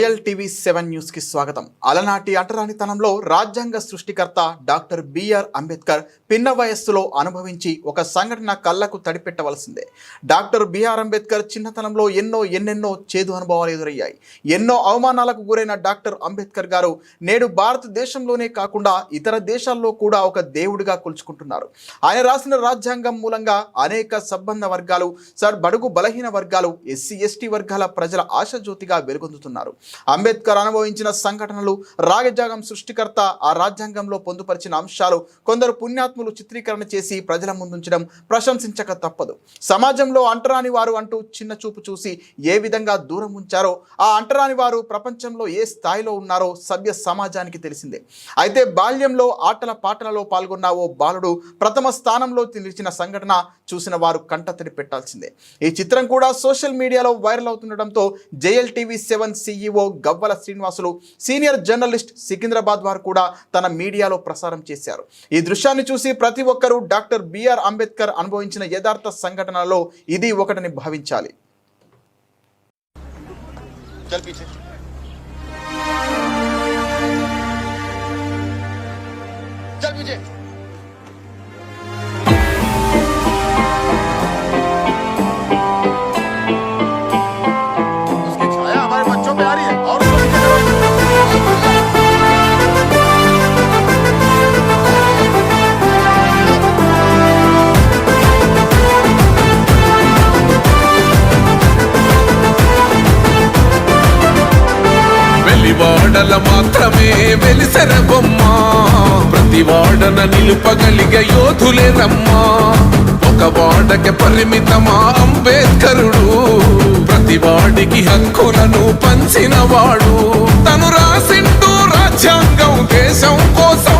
జయల్ TV seven న్యూస్కి స్వాగతం. అలనాటి అంటరానితనంలో రాజ్యాంగ సృష్టికర్త డాక్టర్ బిఆర్ అంబేద్కర్ పిన్న వయస్సులో అనుభవించి ఒక సంఘటన కళ్ళకు తడిపెట్టవలసిందే. డాక్టర్ బిఆర్ అంబేద్కర్ చిన్నతనంలో ఎన్నో ఎన్నెన్నో చేదు అనుభవాలు ఎదురయ్యాయి. ఎన్నో అవమానాలకు గురైన డాక్టర్ అంబేద్కర్ గారు నేడు భారతదేశంలోనే కాకుండా ఇతర దేశాల్లో కూడా ఒక దేవుడిగా కొలుచుకుంటున్నారు. ఆయన రాసిన రాజ్యాంగం మూలంగా అనేక సబ్బంధ వర్గాలు సర్ బడుగు బలహీన వర్గాలు ఎస్సీ ఎస్టీ వర్గాల ప్రజల ఆశజ్యోతిగా వెలుగొందుతున్నారు. అంబేద్కర్ అనుభవించిన సంఘటనలు రాగజాగం సృష్టికర్త ఆ రాజ్యాంగంలో పొందుపరిచిన అంశాలు కొందరు పుణ్యాత్ములు చిత్రీకరణ చేసి ప్రజల ముందుంచడం ప్రశంసించక తప్పదు. సమాజంలో అంటరాని వారు అంటూ చిన్న చూపు చూసి ఏ విధంగా దూరం ఉంచారో ఆ అంటరాని వారు ప్రపంచంలో ఏ స్థాయిలో ఉన్నారో సభ్య సమాజానికి తెలిసిందే. అయితే బాల్యంలో ఆటల పాటలలో పాల్గొన్న ఓ బాలుడు ప్రథమ స్థానంలో నిలిచిన సంఘటన చూసిన వారు కంటతడి పెట్టాల్సిందే. ఈ చిత్రం కూడా సోషల్ మీడియాలో viral అవుతుండటంతో JL TV seven CEO గవ్వల శ్రీనివాసులు సీనియర్ జర్నలిస్ట్ సికింద్రాబాద్ వారు కూడా తన మీడియాలో ప్రసారం చేశారు ఈ దృశ్యాన్ని చూసి ప్రతి ఒక్కరూ డాక్టర్ బిఆర్ అంబేద్కర్ అనుభవించిన యథార్థ సంఘటనలలో ఇది ఒకటని భావించాలి चल पीछे వెలివాడల మాత్రమే వెలిసెర బొమ్మ. ప్రతి వాడన నిలుపగలిగే యోధులే ఒక వాడకి పరిమితమా అంబేద్కరుడు. ప్రతి వాడికి హక్కులను పంచినవాడు. తను రాసిండు రాజ్యాంగం దేశం కోసం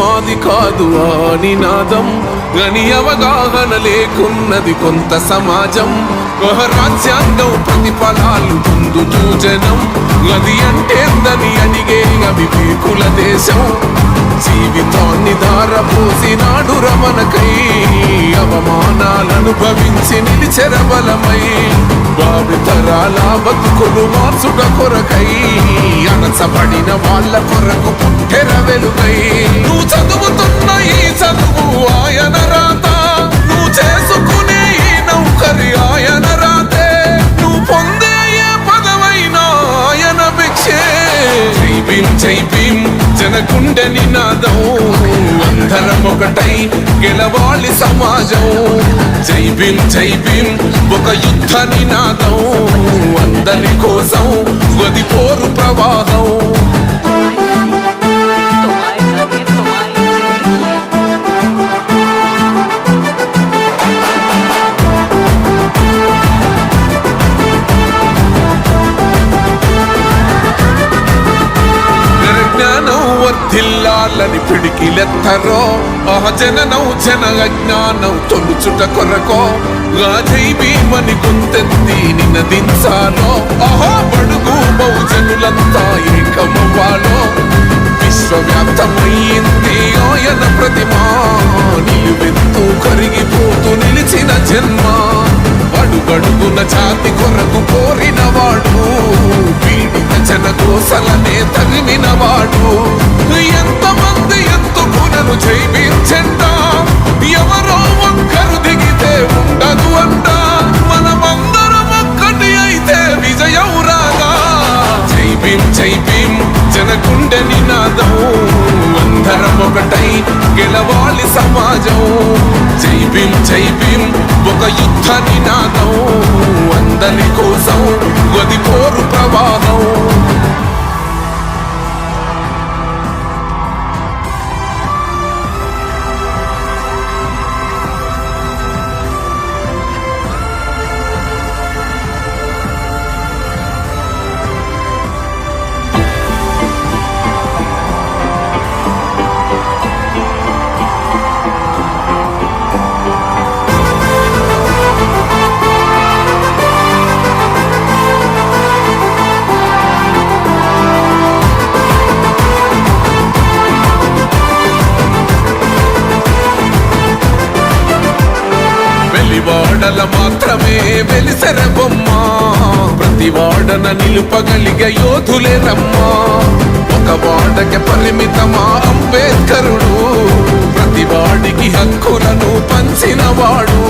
మాది కాదు ఆ నినాదం గని అవగాహన లేకున్నది కొంత సమాజం. ఒక రాజ్యాంగం ప్రతిఫలాలు పొందుతూ జనం అంటే అంటేందని అడిగే అవివేకుల దేశం. జీవితాన్ని ధారపోసినాడు రమణకై అవమానాలను భవించి నిలిచెర బలమై భావితరాల బతుకులు మార్చుట కొరకై అనసబడిన వాళ్ళ కొరకు పుట్టెర వెలుగై. నువ్వు చదువుతున్న ఈ చదువు ఆయన రాత నువ్వు చేసుకునే ఈ నౌకరి ఆయన రాతే. నువ్వు పొందే ఏ పదవైన ఆయన భిక్షే. జై భీం జై భీం జనకుండె నినాదం. ఒకటై గెలవాలి సమాజం. జై భీం జై భీం ఒక యుద్ధ నినాదం. అందరి కోసం గది పోరు ప్రవాహం. వర్ధిల్లాలని పిడికిలెత్తరో? ఆహ జననం జన అజ్ఞానం తొలుచుట కొరకో రాజై భీమని గుంతెత్తి నినదించాలో? ఆహా బడుగు బహుజనులంతా ఏకమవ్వాలో విశ్వవ్యాప్తమయ్యింది ఆయన ప్రతిమా నిలువెత్తు కరిగిపోతూ నిలిచిన జన్మ. అడుగడుగున జాతి కొరకు భీం జై భీం జనగుండె నినాదం. అందరం ఒకటై గెలవాలి సమాజం. జై భీం జై భీం ఒక యుద్ధ నినాదం. అందరి వెలివాడల మాత్రమే వెలిసెర బొమ్మ. ప్రతి వాడన నిలుపగలిగే యోధులే రమ్మా ఒక వాడకి పరిమితమా అంబేద్కరుడు? ప్రతి వాడికి హక్కులను పంచినవాడు.